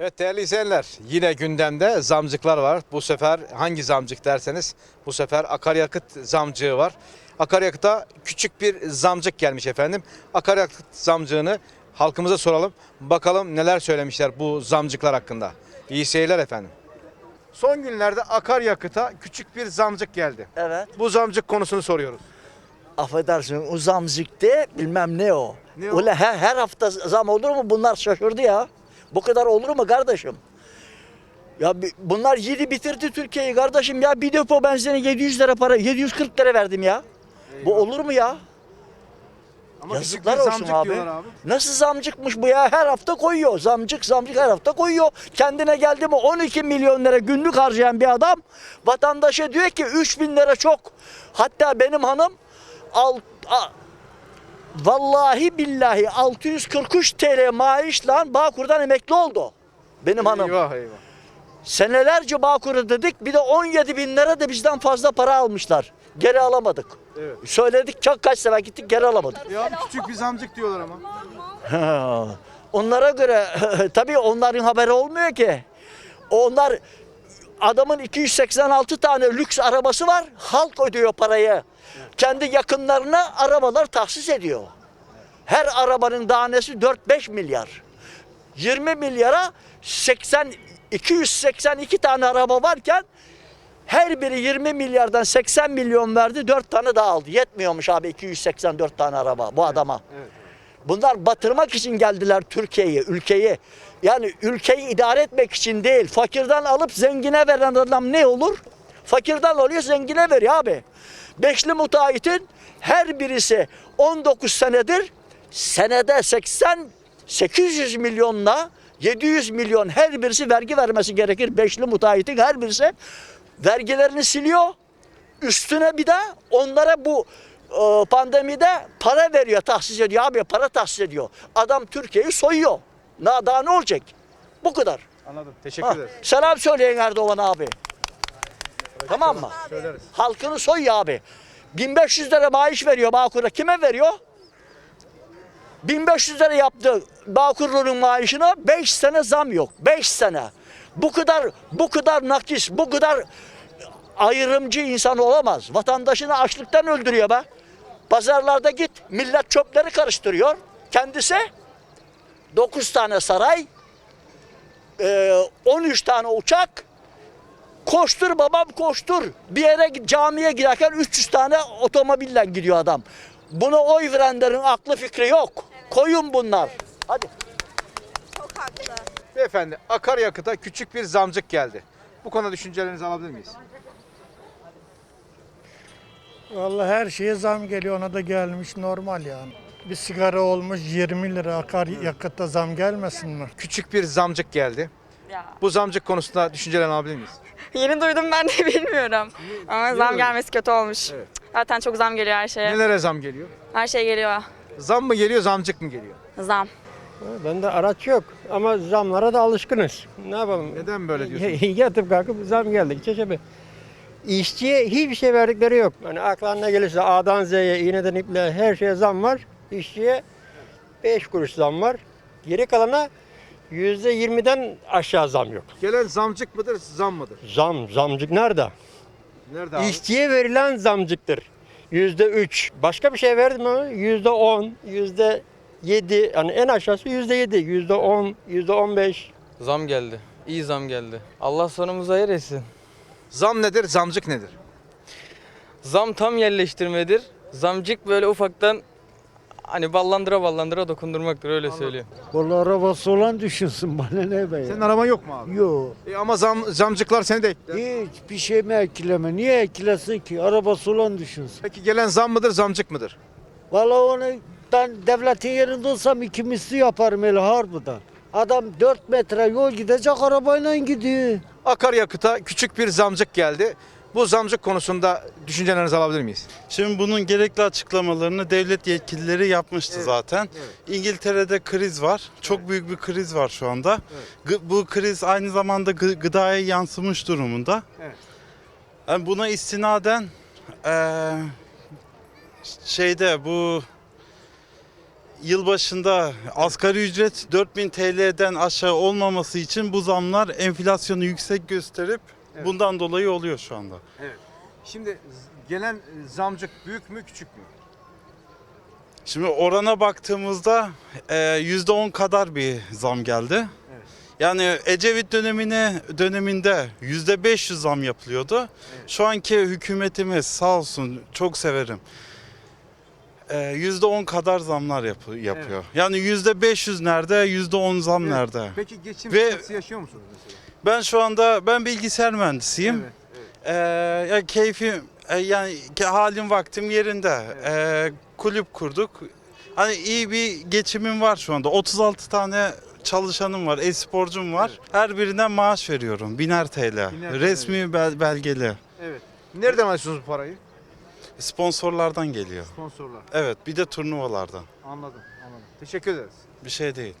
Evet değerli izleyenler yine gündemde zamcıklar var. Bu sefer hangi zamcık derseniz bu sefer akaryakıt zamcığı var. Akaryakıta küçük bir zamcık gelmiş efendim. Akaryakıt zamcığını halkımıza soralım. Bakalım neler söylemişler bu zamcıklar hakkında. İyi seyirler efendim. Son günlerde akaryakıta küçük bir zamcık geldi. Evet. Bu zamcık konusunu soruyoruz. Affedersin uzamzıktı bilmem ne o. Ne o? Öyle her, her hafta zam olur mu? Bunlar şaşırdı ya. Bu kadar olur mu kardeşim? Ya bunlar yedi bitirdi Türkiye'yi kardeşim ya. Bir depo benzine 700 lira para, 740 lira verdim ya. Bu olur mu ya? Ama Yazıklar olsun abi. abi. Nasıl zamcıkmış bu ya? Her hafta koyuyor. Zamcık zamcık her hafta koyuyor. Kendine geldi mi 12 milyon lira günlük harcayan bir adam vatandaşa diyor ki 3 bin lira çok. Hatta benim hanım alt, a- vallahi billahi 643 TL maaşla Bağkur'dan emekli oldu. Benim hanım. Eyvah eyvah. Senelerce Bağkur'u dedik bir de 17 bin lira da bizden fazla para almışlar. Geri alamadık. Evet. Söyledik çok kaç sefer gittik geri alamadık. Ya küçük bir zamcık diyorlar ama. Onlara göre tabii onların haberi olmuyor ki. Onlar adamın 286 tane lüks arabası var. Halk ödüyor parayı. Kendi yakınlarına arabalar tahsis ediyor. Her arabanın tanesi 4-5 milyar. 20 milyara 80 282 tane araba varken her biri 20 milyardan 80 milyon verdi. 4 tane daha aldı. Yetmiyormuş abi 284 tane araba bu adama. Bunlar batırmak için geldiler Türkiye'yi, ülkeyi. Yani ülkeyi idare etmek için değil. Fakirden alıp zengine veren adam ne olur? Fakirden alıyor zengine veriyor abi. Beşli müteahhitin her birisi 19 senedir senede 80 800 milyonla 700 milyon her birisi vergi vermesi gerekir. Beşli müteahhitin her birisi vergilerini siliyor. Üstüne bir de onlara bu pandemide para veriyor, tahsis ediyor. Abi para tahsis ediyor. Adam Türkiye'yi soyuyor. Na, daha ne olacak? Bu kadar. Anladım. Teşekkür Ha, ederiz. selam söyleyin Erdoğan abi. Tamam mı? Söyleriz. Halkını soyuyor abi. 1500 lira maaş veriyor Bağkur'a. Kime veriyor? 1500 lira yaptı Bağkurlu'nun maaşına 5 sene zam yok. 5 sene. Bu kadar bu kadar nakis, bu kadar ayrımcı insan olamaz. Vatandaşını açlıktan öldürüyor be. Pazarlarda git millet çöpleri karıştırıyor. Kendisi 9 tane saray, eee, 13 tane uçak, Koştur babam koştur. Bir yere camiye giderken 300 tane otomobille gidiyor adam. Buna oy verenlerin aklı fikri yok. Koyun bunlar. Hadi. Çok haklı. Beyefendi akaryakıta küçük bir zamcık geldi. Bu konuda düşüncelerinizi alabilir miyiz? Vallahi her şeye zam geliyor ona da gelmiş normal yani. Bir sigara olmuş 20 lira akaryakıta zam gelmesin mi? Küçük bir zamcık geldi. Ya. Bu zamcık konusunda düşüncelerini alabilir miyiz? Yeni duydum ben de bilmiyorum. Ama zam duydun? gelmesi kötü olmuş. Evet. Zaten çok zam geliyor her şeye. Nelere zam geliyor? Her şey geliyor. Zam mı geliyor, zamcık mı geliyor? Zam. Bende araç yok ama zamlara da alışkınız. Ne yapalım? Neden böyle diyorsun? Yatıp kalkıp zam geldi. Çeşme. İşçiye hiçbir şey verdikleri yok. Hani aklına gelirse A'dan Z'ye, iğneden iple her şeye zam var. İşçiye 5 kuruş zam var. Geri kalana %20'den aşağı zam yok. Gelen zamcık mıdır, zam mıdır? Zam, zamcık nerede? Nerede abi? İşçiye verilen zamcıktır. Yüzde üç. Başka bir şey verdim mi? Yüzde on, yüzde yedi. Yani en aşağısı yüzde yedi. Yüzde on, yüzde on beş. Zam geldi. İyi zam geldi. Allah sonumuzu hayır etsin. Zam nedir, zamcık nedir? Zam tam yerleştirmedir. Zamcık böyle ufaktan hani ballandıra ballandıra dokundurmaktır öyle söyleyeyim. Vallahi arabası olan düşünsün bana ne be ya. Senin araban yok mu abi? Yok. E ama zam, zamcıklar seni de ekler. Hiç bir şey mi ekleme? Niye eklesin ki? Arabası olan düşünsün. Peki gelen zam mıdır, zamcık mıdır? Vallahi onu ben devletin yerinde olsam iki misli yaparım öyle harbiden. Adam 4 metre yol gidecek arabayla gidiyor. Akaryakıta küçük bir zamcık geldi. Bu zamcık konusunda düşüncelerinizi alabilir miyiz? Şimdi bunun gerekli açıklamalarını devlet yetkilileri yapmıştı zaten. İngiltere'de kriz var. Çok büyük bir kriz var şu anda. Gı- Bu kriz aynı zamanda gı- gıdaya yansımış durumunda. Evet. Yani buna istinaden eee, şeyde bu yılbaşında asgari ücret 4000 TL'den aşağı olmaması için bu zamlar enflasyonu yüksek gösterip Evet. bundan dolayı oluyor şu anda. Şimdi gelen zamcık büyük mü küçük mü? Şimdi orana baktığımızda e, %10 kadar bir zam geldi. Evet. Yani Ecevit dönemine döneminde %500 zam yapılıyordu. Şu anki hükümetimiz sağ olsun çok severim. E, %10 kadar zamlar yapı- yapıyor. Yani %500 nerede, %10 zam Evet. nerede? Peki geçim Ve- sıkıntısı yaşıyor musunuz mesela? Ben şu anda ben bilgisayar mühendisiyim. Evet, evet. Ee, ya keyfim e, yani ke- halim vaktim yerinde. Ee, kulüp kurduk. Hani iyi bir geçimim var şu anda. 36 tane çalışanım var, e-sporcum var. Her birinden maaş veriyorum. Biner TL. TL. Resmi bel- belgeli. Evet. Nereden alıyorsunuz bu parayı? Sponsorlardan geliyor. Sponsorlar. Evet, bir de turnuvalardan. Anladım, anladım. Teşekkür ederiz. Bir şey değil.